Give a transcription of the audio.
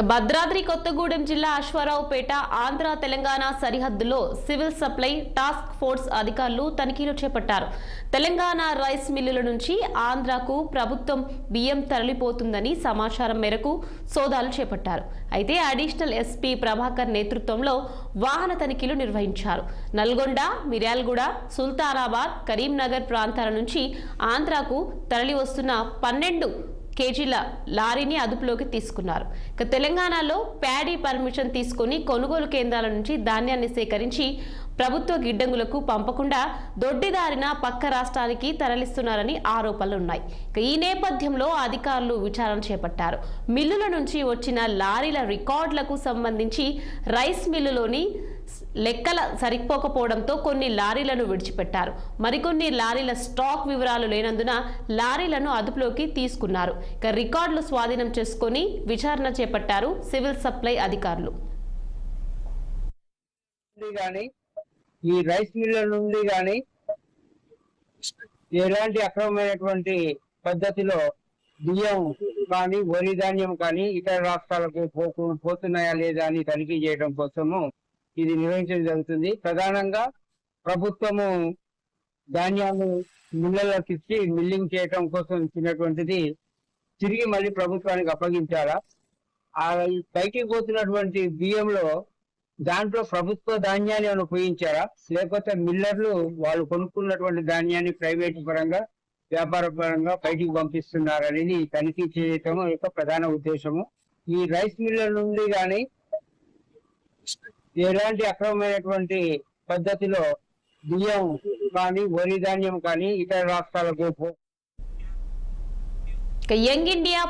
భద్రాద్రి కొత్తగూడెం జిల్లా అశ్వారావుపేట ఆంధ్ర తెలంగాణ సరిహద్దులో civil supply task force అధికారులు తనిఖీలు చేపట్టారు. తెలంగాణ రైస్ మిల్లుల నుంచి ఆంధ్రాకు ప్రభుత్వం బియ్యం తరలిపోతుందని సమాచారం మేరకు సోదాలు చేపట్టారు. అయితే అడిషనల్ ఎస్పీ ప్రభాకర్ నేతృత్వంలో వాహన తనిఖీలు నిర్వహించారు. నల్గొండ మిర్యాలగూడ సుల్తానాబాద్ కరీంనగర్ ప్రాంతాల నుంచి ఆంధ్రాకు తరలి వస్తున్న పన్నెండు కేజీల లారీని అదుపులోకి తీసుకున్నారు. ఇక తెలంగాణలో ప్యాడీ పర్మిషన్ తీసుకుని కొనుగోలు కేంద్రాల నుంచి ధాన్యాన్ని సేకరించి ప్రభుత్వ గిడ్డంగులకు పంపకుండా దొడ్డిదారిన పక్క రాష్ట్రానికి తరలిస్తున్నారని ఆరోపణలున్నాయి ఇక ఈ నేపథ్యంలో అధికారులు విచారణ చేపట్టారు. మిల్లుల నుంచి వచ్చిన లారీల రికార్డులకు సంబంధించి రైస్ మిల్లులోని లెక్కల సరిపోకపోవడంతో కొన్ని లారీలను విడిచిపెట్టారు. మరికొన్ని లారీల స్టాక్ వివరాలు లేనందున లారీలను అదుపులోకి తీసుకున్నారు. ఇక రికార్డులు స్వాధీనం చేసుకొని విచారణ చేపట్టారు సివిల్ సప్లై అధికారులు. నుండి కానీ ఈ రైస్ మిల్ల నుండి కానీ ఎలాంటి అక్రమమైనటువంటి పద్ధతిలో బియ్యం కానీ వరి ధాన్యం కానీ ఇతర రాష్ట్రాలకు పోతున్నాయా లేదా అని తనిఖీ చేయడం కోసము ఇది నిర్వహించడం జరుగుతుంది. ప్రధానంగా ప్రభుత్వము ధాన్యాన్ని మిల్లర్లకు ఇచ్చి మిల్లింగ్ చేయటం కోసం ఇచ్చినటువంటిది తిరిగి మళ్ళీ ప్రభుత్వానికి అప్పగించాలా? ఆ పైకి పోతున్నటువంటి బియ్యంలో దాంట్లో ప్రభుత్వ ధాన్యాన్ని ఏమైనా ఉపయోగించారా? లేకపోతే మిల్లర్లు వాళ్ళు కొనుక్కున్నటువంటి ధాన్యాన్ని ప్రైవేట్ పరంగా వ్యాపార పరంగా బయటికి పంపిస్తున్నారనేది తనిఖీ చేయటం యొక్క ప్రధాన ఉద్దేశము. ఈ రైస్ మిల్లర్ నుండి కానీ ఎలాంటి అక్రమమైనటువంటి పద్ధతిలో బియ్యం కానీ వరి ధాన్యం కానీ ఇతర రాష్ట్రాలకు పో- యంగ్ ఇండియా